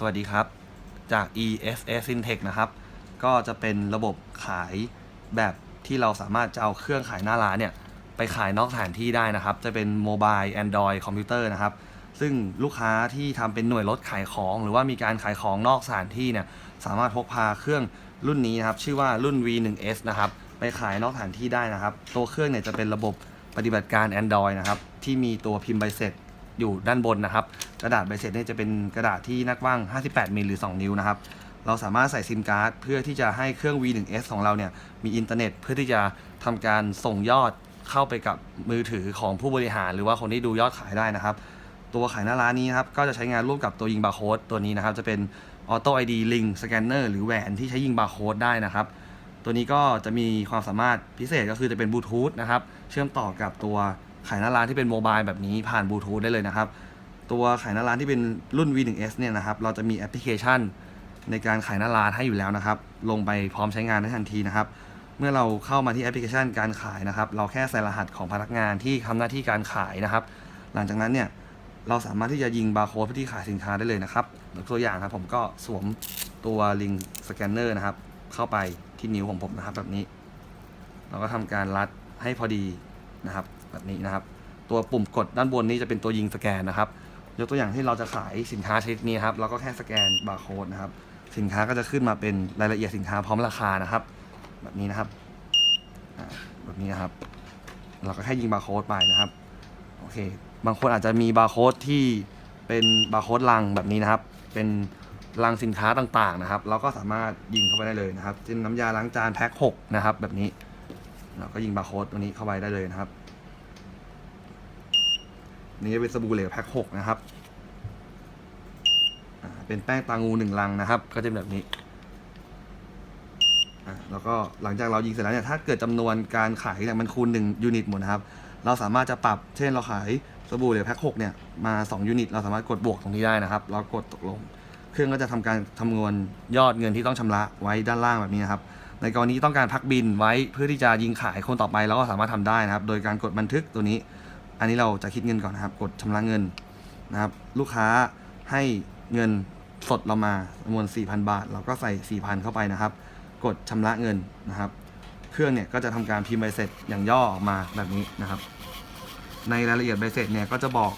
สวัสดีครับ จาก EFS Intech นะครับ ก็จะเป็นระบบขายแบบที่เราสามารถจะเอาเครื่องขายหน้าร้านเนี่ย ไปขายนอกสถานที่ได้นะครับ จะเป็นโมบาย Android คอมพิวเตอร์นะครับ ซึ่งลูกค้าที่ทำเป็นหน่วยรถขายของ หรือว่ามีการขายของนอกสถานที่เนี่ย สามารถพกพาเครื่องรุ่นนี้นะครับ ชื่อว่ารุ่น V1S นะครับ ไปขายนอกสถานที่ได้นะครับ ตัวเครื่องเนี่ยจะเป็นระบบปฏิบัติการ Android นะครับ ที่มีตัวพิมพ์ใบเสร็จ อยู่ด้านบนนะครับ กระดาษใบเสร็จเนี่ยจะเป็นกระดาษที่นักว่าง 58มิลหรือ 2 นิ้วนะครับ เราสามารถใส่ซิมการ์ดเพื่อที่จะให้เครื่อง V1S ของเราเนี่ยมีอินเทอร์เน็ต เพื่อที่จะทำการส่งยอดเข้าไปกับมือถือของผู้บริหาร หรือว่าคนที่ดูยอดขายได้นะครับ ตัวขายหน้าร้านนี้นะครับก็จะใช้งานร่วมกับตัวยิงบาร์โค้ดตัวนี้นะครับจะเป็น Auto ID Link Scanner หรือแหวนที่ใช้ยิงบาร์โค้ดได้นะครับตัวนี้ก็จะมีความสามารถพิเศษก็คือจะเป็นบลูทูธนะครับ เชื่อมต่อกับตัว ขายหน้าร้านที่เป็นโมบายแบบนี้ผ่านบลูทูธได้เลยนะครับ ตัวขายหน้าร้านที่เป็นรุ่น V1S เนี่ยนะครับ เราจะมีแอปพลิเคชัน ในการขายหน้าร้านให้อยู่แล้วนะครับ ลงไปพร้อมใช้งานได้ทันทีนะครับ เมื่อเราเข้ามาที่แอปพลิเคชันการขายนะครับ เราแค่ใส่รหัสของพนักงานที่ทำหน้าที่การขายนะครับ หลังจากนั้นเนี่ยเราสามารถที่จะยิงบาร์โค้ดเพื่อที่ขายสินค้าได้เลยนะครับยกตัวอย่างครับผมก็สวมตัวลิงสแกนเนอร์นะครับ เข้าไปที่นิ้วของผมนะครับแบบนี้ เราก็ทำการรัดให้พอดีนะครับ แบบนี้นะครับ ตัวปุ่มกดด้านบนนี้จะเป็นตัวยิงสแกนนะครับ ยกตัวอย่างที่เราจะขายสินค้าชนิดนี้ครับเราก็แค่สแกนบาร์โค้ดนะครับ สินค้าก็จะขึ้นมาเป็นรายละเอียดสินค้าพร้อมราคานะครับ แบบนี้นะครับแบบนี้นะครับ เราก็แค่ยิงบาร์โค้ดไปนะครับโอเค บางคนอาจจะมีบาร์โค้ดที่เป็นบาร์โค้ดลังแบบนี้นะครับ เป็นลังสินค้าต่างๆนะครับ เราก็สามารถยิงเข้าไปได้เลยนะครับเช่นน้ำยาล้างจานแพ็ค6นะครับ แบบนี้เราก็ยิงบาร์โค้ดตัวนี้เข้าไปได้เลยนะครับ นี่จะเป็นสบู่เหลวแพ็ค6นะครับเป็นแป้งตางูหนึ่งลังนะครับ ก็จะเป็นแบบนี้แล้วก็หลังจากเรายิงเสร็จแล้วเนี่ยถ้าเกิดจำนวนการขายเนี่ยมันคูณ1ยูนิตหมดนะครับ เราสามารถจะปรับเช่นเราขายสบู่เหลวแพ็ค6เนี่ยมา2ยูนิตเราสามารถกดบวกตรงนี้ได้นะครับเรากดตกลง เครื่องก็จะทำการคำนวณยอดเงินที่ต้องชำระไว้ด้านล่างแบบนี้นะครับ ในกรณีต้องการพักบินไว้เพื่อที่จะยิงขายคนต่อไปเราก็สามารถทำได้นะครับ โดยการกดบันทึกตัวนี้ อันนี้เราจะคิดเงินก่อนนะครับ กดชำระเงินนะครับ ลูกค้าให้เงินสดเรามาจำนวน 4,000 บาท เราก็ใส่ 4,000 เข้าไปนะครับ กดชำระเงินนะครับ เครื่องเนี่ยก็จะทำการพิมพ์ใบเสร็จอย่างย่อออกมาแบบนี้นะครับ ในรายละเอียดใบเสร็จเนี่ยก็จะบอก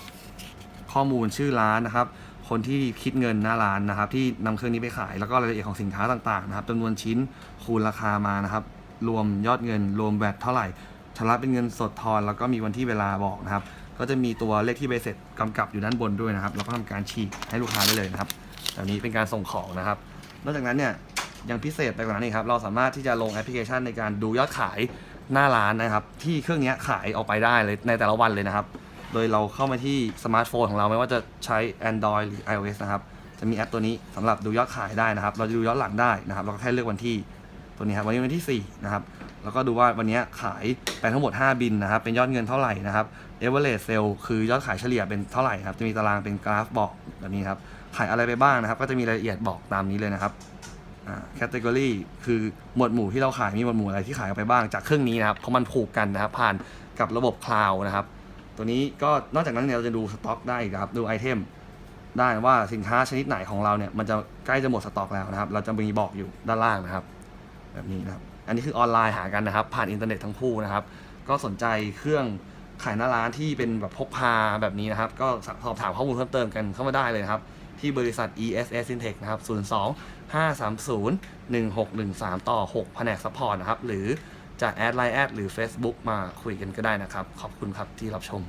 ข้อมูลชื่อร้านนะครับ คนที่คิดเงินหน้าร้านนะครับ ที่นำเครื่องนี้ไปขาย แล้วก็รายละเอียดของสินค้าต่างๆนะครับจำนวนชิ้นคูณราคามานะครับ รวมยอดเงิน รวมแวดเท่าไหร่ ชำระเป็นเงินสดทอน แล้วก็มีวันที่เวลาบอกนะครับ ก็จะมีตัวเลขที่ใบเสร็จกำกับอยู่ด้านบนด้วยนะครับ เราก็ทำการฉีกให้ลูกค้าได้เลยนะครับแบบนี้เป็นการส่งของนะครับ นอกจากนั้นเนี่ยยังพิเศษไปกว่านั้นอีกครับ เราสามารถที่จะลงแอปพลิเคชันในการดูยอดขายหน้าร้านนะครับ ที่เครื่องนี้ขายออกไปได้เลยในแต่ละวันเลยนะครับ โดยเราเข้ามาที่สมาร์ทโฟนของเราไม่ว่าจะใช้ Android หรือ iOS นะครับ จะมีแอปตัวนี้สำหรับดูยอดขายได้นะครับ เราจะดูย้อนหลังได้นะครับ เราก็แค่เลือกวันที่ ตัวนี้ครับวันนี้วันที่ 4 นะครับ แล้วก็ดูว่าวันนี้ขายไปทั้งหมด 5 บินนะครับ เป็นยอดเงินเท่าไหร่นะครับ average sale คือยอดขายเฉลี่ยเป็นเท่าไหร่ครับ จะมีตารางเป็นกราฟบอกแบบนี้ครับ ขายอะไรไปบ้างนะครับ ก็จะมีรายละเอียดบอกตามนี้เลยนะครับแคตตากรีคือหมวดหมู่ที่เราขายมีหมวดหมู่อะไรที่ขายไปบ้างจากเครื่องนี้นะครับเพราะมันผูกกันนะครับ ผ่านกับระบบคลาวนะครับ ตัวนี้ก็นอกจากนั้นเนี่ยเราจะดูสต็อกได้ครับดูไอเทมได้ว่าสินค้าชนิดไหนของเราเนี่ยมันจะใกล้จะหมดสต็อกแล้วนะครับ เราจะมีบอกอยู่ด้านล่างนะครับ แบบนี้นะครับ อันนี้คือออนไลน์หากันนะครับ ผ่านอินเทอร์เน็ตทั้งคู่นะครับ ก็สนใจเครื่องขายหน้าร้านที่เป็นแบบพกพาแบบนี้นะครับ ก็สอบถามข้อมูลเพิ่มเติมกันเข้ามาได้เลยนะครับ ที่บริษัท ESS Syntech นะครับ 02 530 1613 ต่อ 6 แผนกซัพพอร์ตนะครับ หรือจะแอดไลน์แอดหรือ Facebook มาคุยกันก็ได้นะครับ ขอบคุณครับที่รับชม